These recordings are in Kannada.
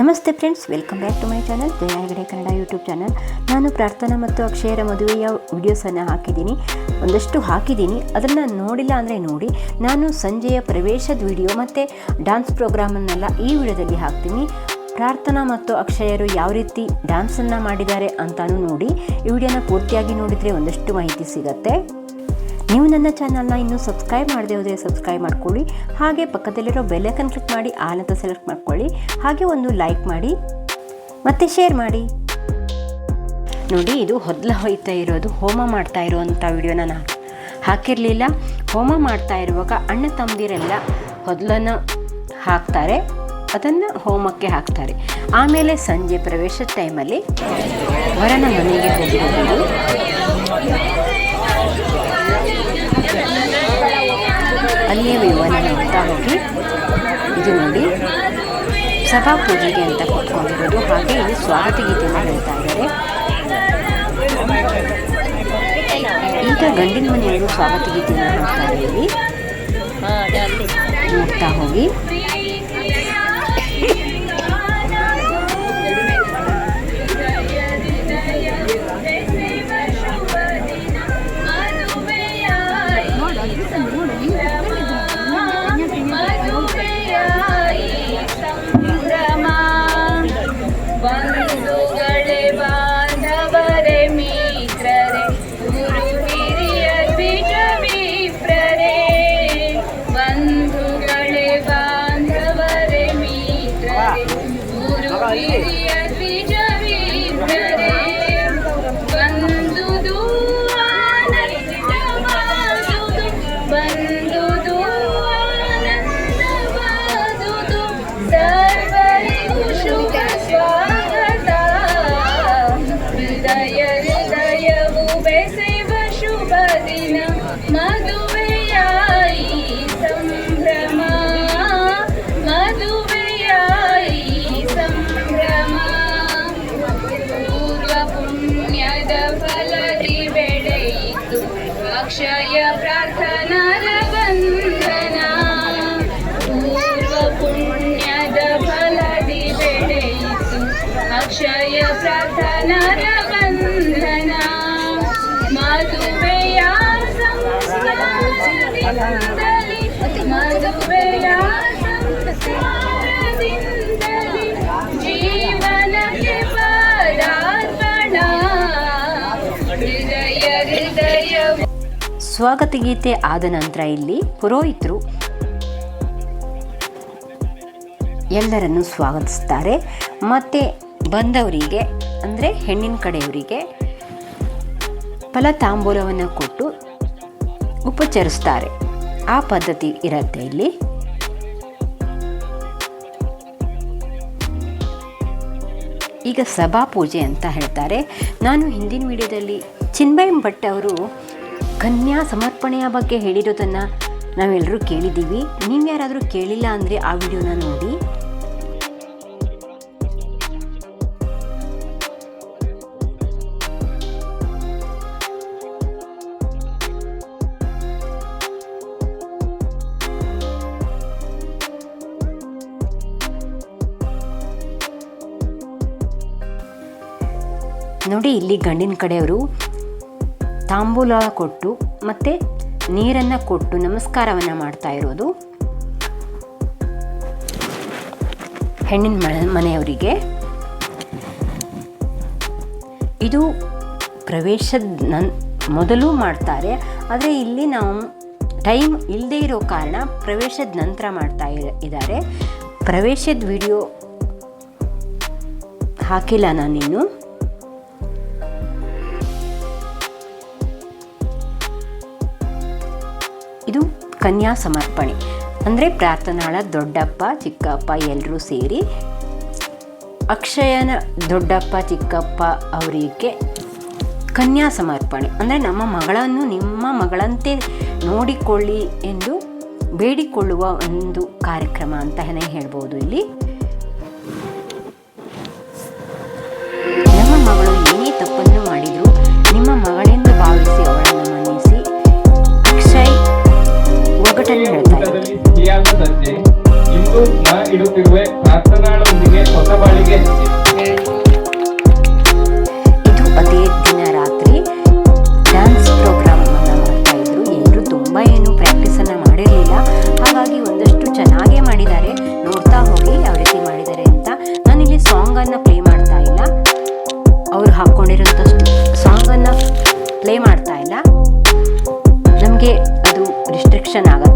ನಮಸ್ತೆ friends, welcome back to my channel. Jayagade Kannada YouTube channel. ನಾನು ಪ್ರಾರ್ಥನಾ ಮತ್ತು ಅಕ್ಷಯರ ಮದುವೆಯ ವಿಡಿಯೋಸನ್ನು ಹಾಕಿದ್ದೀನಿ. ಒಂದಷ್ಟು ಹಾಕಿದ್ದೀನಿ. ಅದನ್ನು ನೋಡಿಲ್ಲ ಅಂದರೆ ನೋಡಿ. ನಾನು ಸಂಜೆಯ ಪ್ರವೇಶದ ವಿಡಿಯೋ ಮತ್ತು ಡ್ಯಾನ್ಸ್ ಪ್ರೋಗ್ರಾಮನ್ನೆಲ್ಲ ಈ ವಿಡಿಯೋದಲ್ಲಿ ಹಾಕ್ತೀನಿ. ಪ್ರಾರ್ಥನಾ ಮತ್ತು ಅಕ್ಷಯರು ಯಾವ ರೀತಿ ಡ್ಯಾನ್ಸನ್ನು ಮಾಡಿದ್ದಾರೆ ಅಂತಲೂ ನೋಡಿ. ಈ ವಿಡಿಯೋನ ಪೂರ್ತಿಯಾಗಿ ನೋಡಿದರೆ ಒಂದಷ್ಟು ಮಾಹಿತಿ ಸಿಗತ್ತೆ. ನೀವು ನನ್ನ ಚಾನಲ್ನ ಇನ್ನೂ ಸಬ್ಸ್ಕ್ರೈಬ್ ಮಾಡದೆ ಹೋದರೆ ಸಬ್ಸ್ಕ್ರೈಬ್ ಮಾಡ್ಕೊಳ್ಳಿ. ಹಾಗೆ ಪಕ್ಕದಲ್ಲಿರೋ ಬೆಲ್ಲೈಕನ್ ಕ್ಲಿಕ್ ಮಾಡಿ ಆಲ್ ಅಂತ ಸೆಲೆಕ್ಟ್ ಮಾಡ್ಕೊಳ್ಳಿ. ಹಾಗೆ ಒಂದು ಲೈಕ್ ಮಾಡಿ. ಮತ್ತು ಶೇರ್ ಮಾಡಿ. ನೋಡಿ, ಇದು ಹೊದ್ಲ ಹೋಯ್ತಾ ಇರೋದು, ಹೋಮ ಮಾಡ್ತಾ ಇರೋವಂಥ ವಿಡಿಯೋನ ನಾನು ಹಾಕಿರಲಿಲ್ಲ. ಹೋಮ ಮಾಡ್ತಾ ಇರುವಾಗ ಅಣ್ಣ ತಮ್ಮದಿರೆಲ್ಲ ಹೊದ್ಲನ್ನು ಹಾಕ್ತಾರೆ, ಅದನ್ನು ಹೋಮಕ್ಕೆ ಹಾಕ್ತಾರೆ. ಆಮೇಲೆ ಸಂಜೆ ಪ್ರವೇಶ ಟೈಮಲ್ಲಿ ವರನ ಮನೆಗೆ ಹೋಗಿ ಅಲ್ಲಿಯೇ ವಿವರಣೆ ನೋಡ್ತಾ ಹೋಗಿ. ಇದು ನೋಡಿ. ಸಭಾ ಪೂಜೆಗೆ ಅಂತ ಕೂತ್ಕೊಂಡಿರೋದು. ಹಾಗೆ ಇಲ್ಲಿ ಸ್ವಾಗತ ಗೀತೆಯನ್ನು ಹೇಳ್ತಾ ಇದ್ದಾರೆ. ಈಗ ಗಂಡಿನ ಮನೆಯವರು ಸ್ವಾಗತ ಗೀತೆಯನ್ನು ಹಾಡ್ತಾರೆ ಇಲ್ಲಿ ನೋಡ್ತಾ ಹೋಗಿ. Akshaya pra ಸ್ವಾಗತ ಗೀತೆ ಆದ ನಂತರ ಇಲ್ಲಿ ಪುರೋಹಿತರು ಎಲ್ಲರನ್ನು ಸ್ವಾಗತಿಸ್ತಾರೆ. ಮತ್ತು ಬಂದವರಿಗೆ, ಅಂದರೆ ಹೆಣ್ಣಿನ ಕಡೆಯವರಿಗೆ ಫಲತಾಂಬೂಲವನ್ನು ಕೊಟ್ಟು ಉಪಚರಿಸ್ತಾರೆ. ಆ ಪದ್ಧತಿ ಇರುತ್ತೆ ಇಲ್ಲಿ. ಈಗ ಸಭಾ ಪೂಜೆ ಅಂತ ಹೇಳ್ತಾರೆ. ನಾನು ಹಿಂದಿನ ವಿಡಿಯೋದಲ್ಲಿ ಚಿನ್ಮಯಂ ಭಟ್ ಅವರು ಕನ್ಯಾ ಸಮರ್ಪಣೆಯ ಬಗ್ಗೆ ಹೇಳಿರೋದನ್ನು ನಾವೆಲ್ಲರೂ ಕೇಳಿದ್ದೀವಿ. ನೀವು ಯಾರಾದರೂ ಕೇಳಿಲ್ಲ ಅಂದರೆ ಆ ವಿಡಿಯೋನ ನೋಡಿ. ನೋಡಿ, ಇಲ್ಲಿ ಗಂಡಿನ ಕಡೆಯವರು ತಾಂಬೂಲ ಕೊಟ್ಟು ಮತ್ತು ನೀರನ್ನು ಕೊಟ್ಟು ನಮಸ್ಕಾರವನ್ನು ಮಾಡ್ತಾ ಇರೋದು. ಹೆಣ್ಣಿನ ಮನೆ, ಮನೆಯವರಿಗೆ. ಇದು ಪ್ರವೇಶದ ನನ್, ಮೊದಲು ಮಾಡ್ತಾರೆ. ಆದರೆ ಇಲ್ಲಿ ನಾವು ಟೈಮ್ ಇಲ್ಲದೇ ಇರೋ ಕಾರಣ ಪ್ರವೇಶದ ನಂತರ ಮಾಡ್ತಾ ಇದ್ದಾರೆ. ಪ್ರವೇಶದ ವಿಡಿಯೋ ಹಾಕಿಲ್ಲ ನಾನಿನ್ನು. ಕನ್ಯಾ ಸಮರ್ಪಣೆ. ಅಂದರೆ ಪ್ರಾರ್ಥನಾಳ ದೊಡ್ಡಪ್ಪ, ಚಿಕ್ಕಪ್ಪ ಎಲ್ಲರೂ ಸೇರಿ ಅಕ್ಷಯನ ದೊಡ್ಡಪ್ಪ, ಚಿಕ್ಕಪ್ಪ ಅವರಿಗೆ ಕನ್ಯಾ ಸಮರ್ಪಣೆ. ಅಂದರೆ ನಮ್ಮ ಮಗಳನ್ನು ನಿಮ್ಮ ಮಗಳಂತೆ ನೋಡಿಕೊಳ್ಳಿ ಎಂದು ಬೇಡಿಕೊಳ್ಳುವ ಒಂದು ಕಾರ್ಯಕ್ರಮ ಅಂತಲೇ ಹೇಳ್ಬೋದು ಇಲ್ಲಿ. ನಮ್ಮ ಮಗಳು ಏನೇ ತಪ್ಪನ್ನು ಮಾಡಿದರೂ ನಿಮ್ಮ ಮಗಳೆಂದು ಭಾವಿಸಿ ಅವಳನ್ನು ಪ್ರಕಟಣೆ ನೀಡುತ್ತಾ ಇದೆ. ಇದು ಅದೇ ದಿನ ರಾತ್ರಿ ಡ್ಯಾನ್ಸ್ ಪ್ರೋಗ್ರಾಮ್ ಅಂತ ಮಾಡ್ತಾ ಇದ್ರು. ಎಲ್ಲರೂ ತುಂಬಾ ಏನು ಪ್ರಾಕ್ಟೀಸ್ ಅನ್ನ ಮಾಡಿರಲಿಲ್ಲ. ಹಾಗಾಗಿ ಒಂದಷ್ಟು ಚೆನ್ನಾಗೇ ಮಾಡಿದ್ದಾರೆ. ನೋಡ್ತಾ ಹೋಗಿ ಯಾವ ರೀತಿ ಮಾಡಿದ್ದಾರೆ ಅಂತ. ನಾನಿಲ್ಲಿ ಸಾಂಗ್ ಅನ್ನ ಪ್ಲೇ ಮಾಡ್ತಾ ಇಲ್ಲ. ಅವ್ರು ಹಾಕೊಂಡಿರೋಂಥ ಸಾಂಗ್ ಅನ್ನ ಪ್ಲೇ ಮಾಡ್ತಾ ಇಲ್ಲ. ನಮಗೆ 选哪个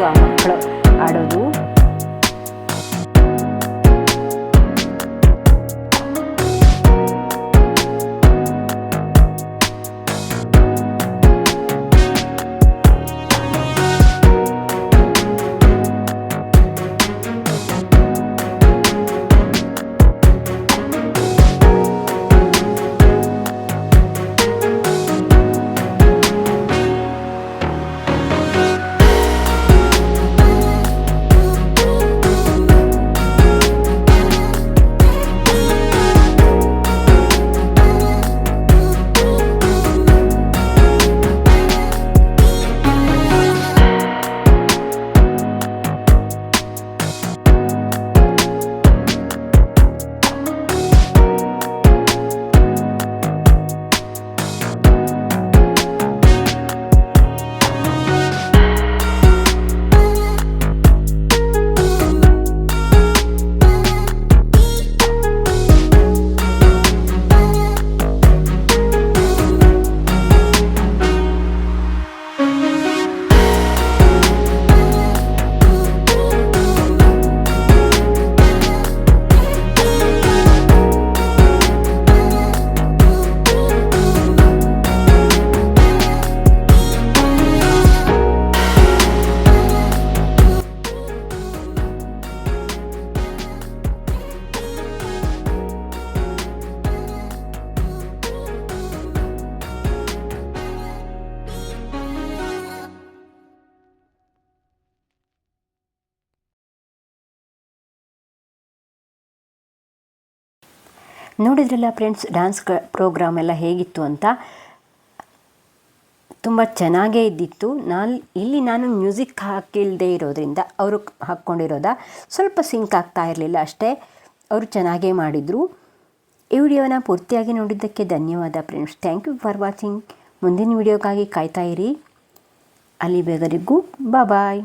ಮಕ್ಕಳು ಆಡೋದು ನೋಡಿದ್ರಲ್ಲ ಫ್ರೆಂಡ್ಸ್ ಡ್ಯಾನ್ಸ್ ಕ ಪ್ರೋಗ್ರಾಮ್ ಎಲ್ಲ ಹೇಗಿತ್ತು ಅಂತ? ತುಂಬ ಚೆನ್ನಾಗೇ ಇದ್ದಿತ್ತು. ನಾನು, ಇಲ್ಲಿ ನಾನು ಮ್ಯೂಸಿಕ್ ಹಾಕಿಲ್ಲದೆ ಇರೋದ್ರಿಂದ ಅವರು ಹಾಕ್ಕೊಂಡಿರೋದ? ಸ್ವಲ್ಪ ಸಿಂಕ್ ಆಗ್ತಾ ಇರಲಿಲ್ಲ ಅಷ್ಟೇ. ಅವರು ಚೆನ್ನಾಗೇ ಮಾಡಿದರು. ಈ ವಿಡಿಯೋನ ಪೂರ್ತಿಯಾಗಿ ನೋಡಿದ್ದಕ್ಕೆ ಧನ್ಯವಾದ friends. Thank you for watching ಮುಂದಿನ ವಿಡಿಯೋಕ್ಕಾಗಿ ಕಾಯ್ತಾ ಇರಿ. ಅಲ್ಲಿ ಬೇಗರಿಗೂ ಬಾಯ್